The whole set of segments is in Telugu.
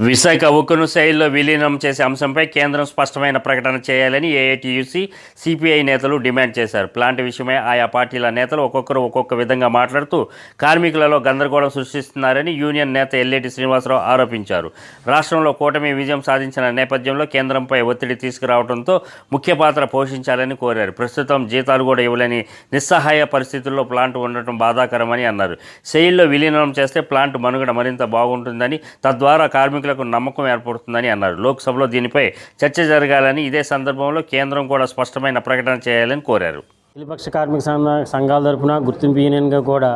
విశాఖ ఉక్కును శైలిలో విలీనం చేసే అంశంపై కేంద్రం స్పష్టమైన ప్రకటన చేయాలని ఏఐటీయూసీ సిపిఐ నేతలు డిమాండ్ చేశారు. ప్లాంట్ విషయమై ఆయా పార్టీల నేతలు ఒక్కొక్కరు ఒక్కొక్క విధంగా మాట్లాడుతూ కార్మికులలో గందరగోళం సృష్టిస్తున్నారని యూనియన్ నేత ఎల్లేటి శ్రీనివాసరావు ఆరోపించారు. రాష్ట్రంలో కూటమి విజయం సాధించిన నేపథ్యంలో కేంద్రంపై ఒత్తిడి తీసుకురావడంతో ముఖ్య పాత్ర పోషించాలని కోరారు. ప్రస్తుతం జీతాలు కూడా ఇవ్వలేని నిస్సహాయ పరిస్థితుల్లో ప్లాంట్ ఉండటం బాధాకరమని అన్నారు. శైలిలో విలీనం చేస్తే ప్లాంట్ మనుగడ మరింత బాగుంటుందని తద్వారా కార్మికులకు నమ్మకం ఏర్పడుతుందని అన్నారు. లోక్సభలో దీనిపై చర్చ జరగాలని ఇదే సందర్భంలో కేంద్రం కూడా స్పష్టమైన ప్రకటన చేయాలని కోరారు. అఖిలపక్ష కార్మిక సంఘ సంఘాల తరఫున గుర్తింపు యూనియన్గా కూడా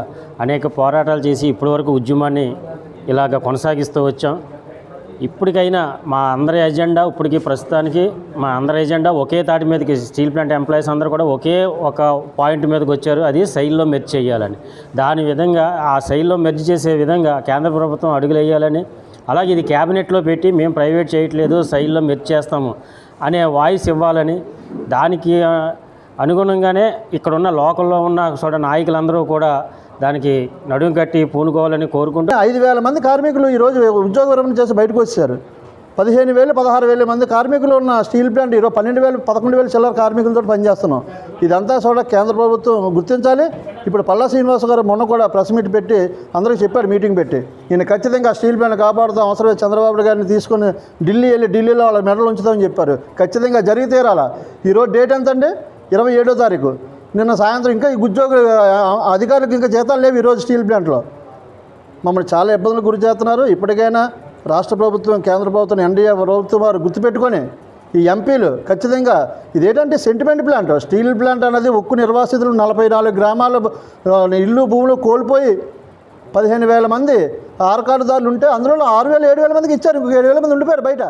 అనేక పోరాటాలు చేసి ఇప్పటివరకు ఉద్యమాన్ని ఇలాగ కొనసాగిస్తూ వచ్చాం. ఇప్పటికైనా మా అందరి ఎజెండా ఇప్పటికి ప్రస్తుతానికి మా అందరి ఎజెండా ఒకే తాటి మీదకి స్టీల్ ప్లాంట్ ఎంప్లాయీస్ అందరూ కూడా ఒకే ఒక పాయింట్ మీదకి వచ్చారు. అది శైలిలో మెర్జ్ చేయాలని. దాని విధంగా ఆ శైలిలో మెర్జ్ చేసే విధంగా కేంద్ర ప్రభుత్వం అడుగులు వేయాలని అలాగే ఇది క్యాబినెట్లో పెట్టి మేము ప్రైవేట్ చేయట్లేదు శైలిలో మెర్జ్ చేస్తాము అనే వాయిస్ ఇవ్వాలని దానికి అనుగుణంగానే ఇక్కడున్న లోకల్లో ఉన్న చోట నాయకులందరూ కూడా దానికి నడుం కట్టి పూనుకోవాలని కోరుకుంటూ ఐదు వేల మంది కార్మికులు ఈరోజు ఉద్యోగ విరమణ చేసి బయటకు వచ్చారు. పదిహేను వేలు పదహారు వేల మంది కార్మికులు ఉన్న స్టీల్ ప్లాంట్ ఈరోజు పన్నెండు వేలు పదకొండు వేల చిల్లర కార్మికులతో పనిచేస్తున్నాం. ఇదంతా కూడా కేంద్ర ప్రభుత్వం గుర్తించాలి. ఇప్పుడు పల్లా శ్రీనివాస్ గారు మొన్న కూడా ప్రెస్ మీట్ పెట్టి అందరికీ చెప్పారు మీటింగ్ పెట్టి. నేను ఖచ్చితంగా స్టీల్ ప్లాంట్ కాపాడుతాం అవసరమే చంద్రబాబు గారిని తీసుకొని ఢిల్లీ వెళ్ళి ఢిల్లీలో వాళ్ళ మెడలు ఉంచుతామని చెప్పారు. ఖచ్చితంగా జరిగి తీరాలా? ఈరోజు డేట్ ఎంత అండి ఇరవై ఏడో తారీఖు. నిన్న సాయంత్రం ఇంకా ఈ అధికారులకు ఇంకా జీతాలు లేవు ఈరోజు స్టీల్ ప్లాంట్లో. మమ్మల్ని చాలా ఇబ్బందులకు గురి చేస్తున్నారు. ఇప్పటికైనా రాష్ట్ర ప్రభుత్వం కేంద్ర ప్రభుత్వం ఎన్డీఏ ప్రభుత్వం వారు గుర్తుపెట్టుకొని ఈ ఎంపీలు ఖచ్చితంగా ఇదేంటంటే సెంటిమెంట్ ప్లాంట్ స్టీల్ ప్లాంట్ అనేది ఉక్కు నిర్వాసితులు నలభై నాలుగు గ్రామాల ఇల్లు భూములు కోల్పోయి పదిహేను వేల మంది ఆరు కార్డుదారులు ఉంటే అందులో ఆరు వేల ఏడు వేల మందికి ఇచ్చారు ఇంకొక ఏడు వేల మంది ఉండిపోయారు బయట.